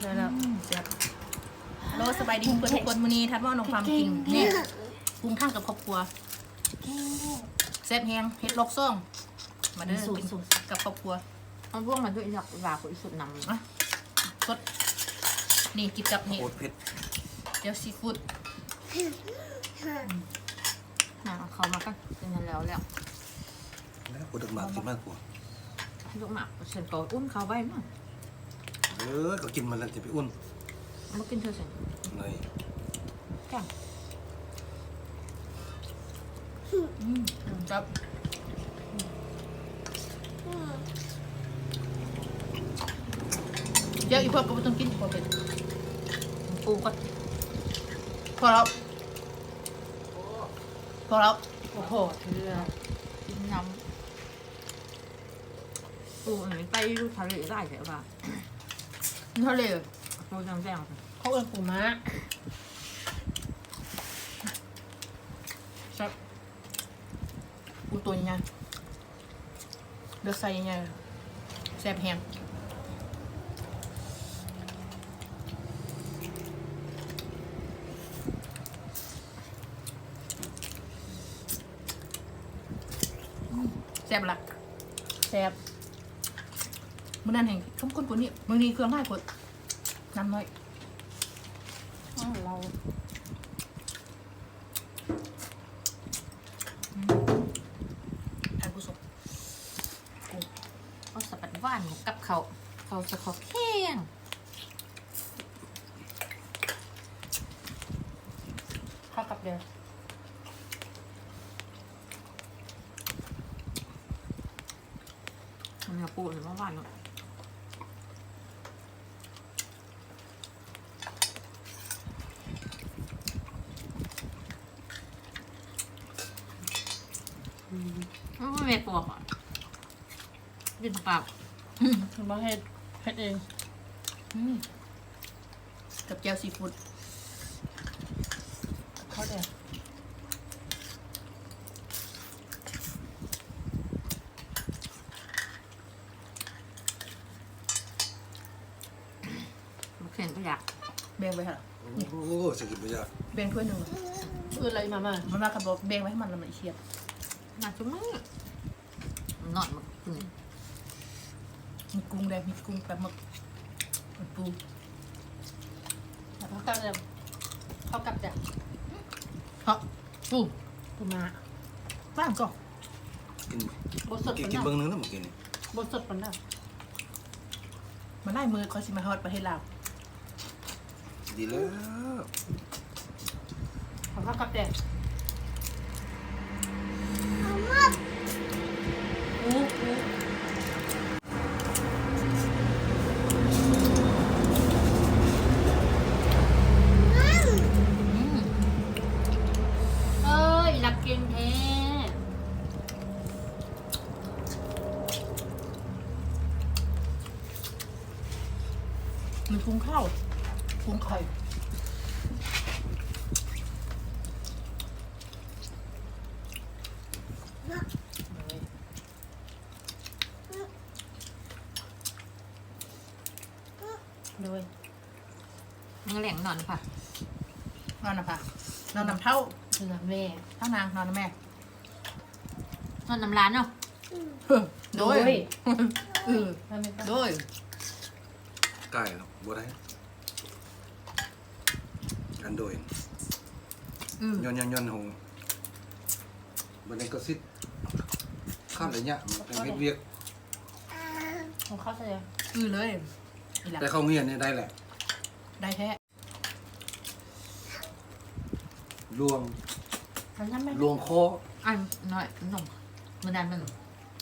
แล้วแล้วแซ่บโลสบายดีเพื่อนทุกคนมื้อนี้ทัดว่าน้องความกินเนี่ยปรุงทั้งกับครอบครัวแซ่บแฮงเฮ็ดลบซ่องมาเด้อกินกับครอบครัวเอาพวกมันด้วยหลักหลากอีกสุดนำอะสดนี่กินกับนี่โคตรเผ็ดเดี๋ยวซีฟู้ดนะเขามาก็เป็นนั้นแล้วแล้วแล้วโคตรมากกินมากกว่าลูกหมากเสร็จก่อนอุ้นเขาไว้มั้ง เออก็กินมันแล้วจะไปอุ่นมากินเธอเสร็จเลยแก่งครับเดี๋ยวอีกพวกก็บ่ต้องกินพอเป็นปูก็พอแล้วพอแล้วโอ้โหเรือกินน้ำปูอันนี้ไปดูทะเลได้ใช่ป่ะ ทะเลปูจังแจ้งเขาเอิ้นปูม้าครับปูตัวใหญ่เดือดใส่ใหญ่แซ่บแฮงแซ่บละแซ่บ มื้อนั้นแห่งเข้มข้นกว่านี้มื้อนี้เครื่องง่ายกว่าน้ำน้อยอ้าวเราท่านผู้ชมเขาสะบัดว่านกับเขาเขาจะเขาแข้งเข้ากับเดือมันกับปูหรือว่าว่านเนาะ ไม่ไม่ปวกอะกินเปล่าคุณมาเฮ็ดเฮ็ดเองอืมกับแจ่วซีฟู้ดเขาเดือมันเข็นก็อยากแบ่งไว้ค่ะโอ้โหสกินไปยากแบ่งถ้วยหนึ่งเอื่นอะไรมามามันมากับบอกแบ่งไว้ให้มันแล้วมันเชียดห นักจุ๊มากหน่อยมันกินมีกุ้งแดงมีกุ้งปลาหมึกมีปูแล้วเขากับเดือเข้ากับเดือฮะปูปูม้าบ้างก็กินบดสดกินปนกินน่ะเบิ้งนึงแล้วเมื่อกี้นี่บดสดปนน่ะมันได้มือคอยสิมาฮอดประเทศลาวดีแล้วเขาเข้ากับเดือ খুব นอนนำเท่าเสือแม่เท่านางนอนนะแม่นอนน้ำร้านเนาะเฮ้อโดยเออทำไมต้องโดยไก่ครับบัวได้กันโดยอืมย้อนย้อนย้อนหงบันไดก็ซิดข้ามระยะมันเป็นเฮ็ดเวียก ของเขาใส่อือเลยนี่แหละแต่เข้าเงียนเนี่ยได้แหละ ได้แท้ ลวงมันทำไม่ลวงคออันน้อยหนุ่มมันดันมัน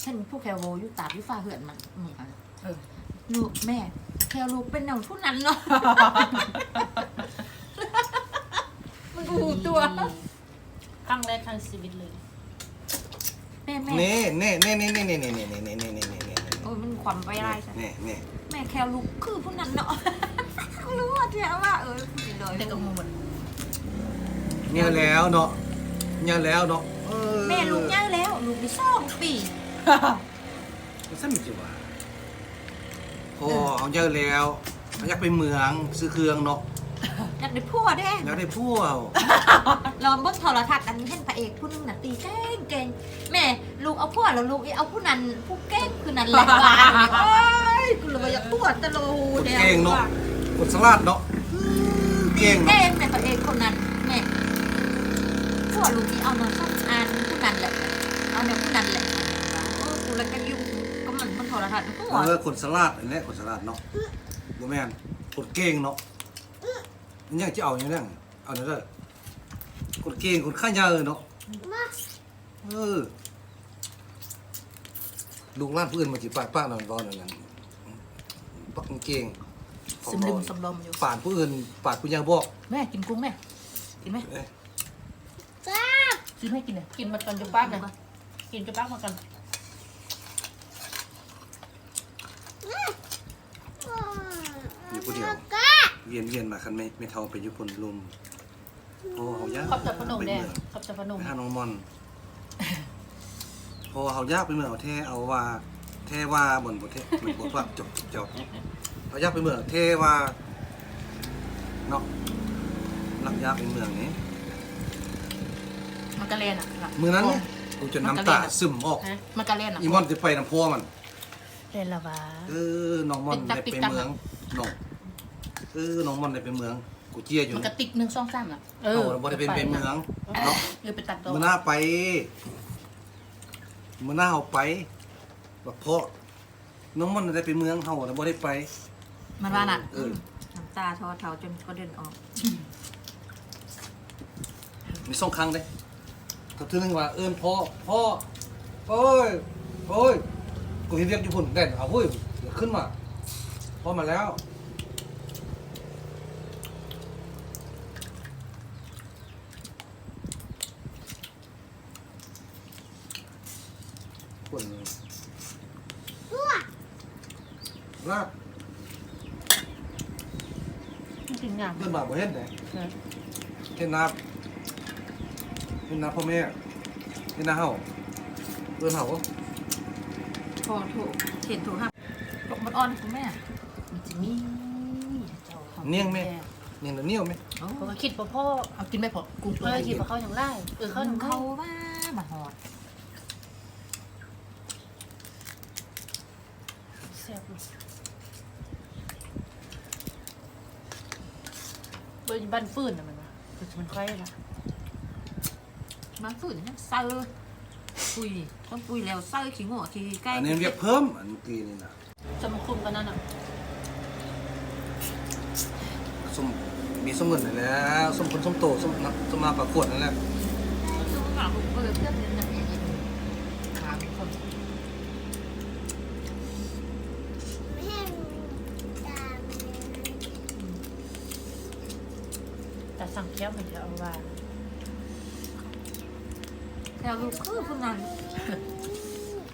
เช่นพวกแคลโวอยุตาพิฟ้าเหือนมันเหมือนกันเออลูกแม่ แคลลูกเป็นหนังผู้นั้นเนาะมันอูตัวครั้งแรกทางชีวิตเลยแม่แม่เน่เน่เน่เน่เน่เน่เน่เน่เน่เน่เน่เน่เน่เน่โอ้ยมันความไปไรใช่เน่เน่แม่แคลลูกคือผู้นั้นเนาะรู้ว่าเจ้าว่าเออพูดเลยเด็กกับหมูหมด เนี่ยแล้วเนาะเนี่ยแล้วเนาะเออแม่ลูกย่างแล้วลูกไปซ่องปีมันสั้นจิ๋วะพอเอาเยอะแล้วอยากไปเมืองซื้อเครื่องเนาะอยากได้ผัวเด้แล้วได้ผู้เอาเราเบิ่งโทรทัศน์อันเห็นพระเอกผู้หนึงน่ะตีเก่งเก่งแม่ลูกเอาผัวแล้วลูกเอาผู้นั้นผู้เก่งคือนั้นแหละว่าโอ้ยกูเลยว่าอยากผัวตะโลคนเดียวเก่งเนาะคนสลัดเนาะเก่งเก่เนาะงแม่พระเอกคนนั้นแม่ผัว ลูกที่เอาน้องส้มอันผู้นั้นแหละ เอาเนี่ยผู้นั้นแหละโอ้กูแล้วก็ยุ่งก็มันมันโทรทัศน์ผัวเออคนสลัดอันนี้คนสลัดเนาะบ่แม่นคนเก่งเนาะมันยังจะเอาอย่างนั้นเอาเด้อคนเก่งคนข้ายาเนาะเออลูกหล้านผู้อื่นมาจิปากปากนอนบ่นั่นนั่นปักเก่งสมลืมสมลมอยู่ป่านผู้อื่นป่านผู้ยังบอกแม่กินกุ้งแม่กินไหมเอ้ย ซื้อให้กินเลยกินมาตอนจุป้ากันกินจุป้ามากันอยู่ผู้เดียวเวียนเวียนมาคันไม่ไม่เท่าไปอยู่คนลุมโอ้เขายากขอบจับพนมไปแดงเมืองขอบจับพนมไปหาน้องมอนพอเขายากไปเมืองเอาแท้เอาว่าแท้ว่าบนบทเทเหมือนบทว่าจบจบจบเขายากไปเมืองเท้ว่าเนาะหลักยากไปเมืองนี้ มันกระเลนอะล่ะมือนั้นเนี่ยกูจนน้ำตาซึมออกฮะมันกระเลนอะอีมอนจะไปน้ำพัวมัน เล่นละวะเออน้องมอนติ๊ได้กไปตักเมืองน้องเออน้องมอนได้ไปเมือง กูเจียอยู่มันกระติกหนึ่งสองสามอะเอเอออบ่ได้เป็นไปเมืองเนาะเออไปตัดดอกมื่อหน้าไปมื่อหน้าเอาไปแบบเพราะน้องมอนได้ไปเมืองเฮาแต่บ่ได้ไป มันว่าน่ะเออน้ำตาทอเทาจนก็เดินออกมีสองครั้งเด้ ก็ทีนึงว่าเอิ้นพ่อพ่อโอ้ยโอ้ยกูเห็นเรียกอยู่พุ่นได้เอาเฮ้ยเดี๋ยวขึ้นมาพ่อมาแล้วคนลากกินงามเพื่อนมาบ่เห็นไหนนะเห็นนับเห็ นนับพ่อแม่เห็นนาเฮาเพื่อนเฮาพอโทรเห็นโทรหักดอกมันอ่อนคุณแม่มันจะมีเนียงไหมเนียงแล้วเหนียวไหมเขาก็คิดว่าพ่อเอากินไม่พอกุ้งตัวเออใหญ่คิดว่าเขาอย่างไรเออเขาอย่างไรเขาว่ามาหอดแซ่บเลยเบอร์บ้านฟื้นนะมันวะคือมันค่อยละ มาฝืนเซอร์ปุยต้องปุยแล้วเซอร์ขี้โง่ขี้ใกล้อันนี้เรียกเพิ่มอันกีนี่นะจะมาคุมกันนั่นอะส้มมีส้มเงินนั่นแหล้วส้มคนส้มโตส้มนักส้มมาประกวดนั่นแหละคือหมาเปิดเพื่อนเนี่ยเนี่ยถามคนแต่สั่งเคี้ยวมันจะเอาว่า แถวลูกคือพวกนั้น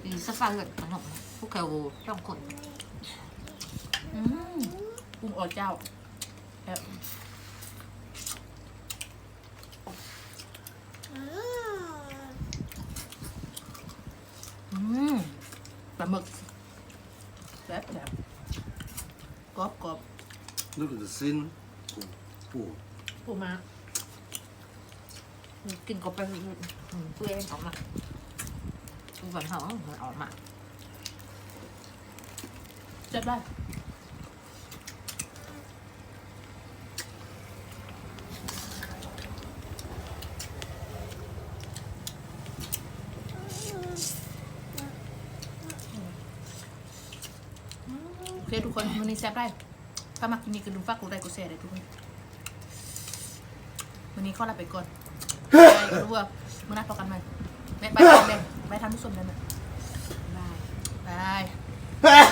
อีสฟาเกิดขนมพวกแถวต้องคนอืมกุ้งอ่อนเจ้าแล้วอืมปลาหมึกแซ่บแบบกรอบกรอบนึกถึงสิ้นปูปูปูมา กินก็ไปเพื่อนออกมาดูก่อนเขาออกมาแซ่บได้เคทุกคนวันนี้แซ่บได้ถ้ามักกินนี่ก็ดูฟักกูได้กูแซ่ได้ทุกคน วันนี้ข้อลาไปก่อน ไปรู้ว่ามื่อหน้าพอกันไหมไปไปทำเลยไปทำทุกส่วนเลยนะได้บาย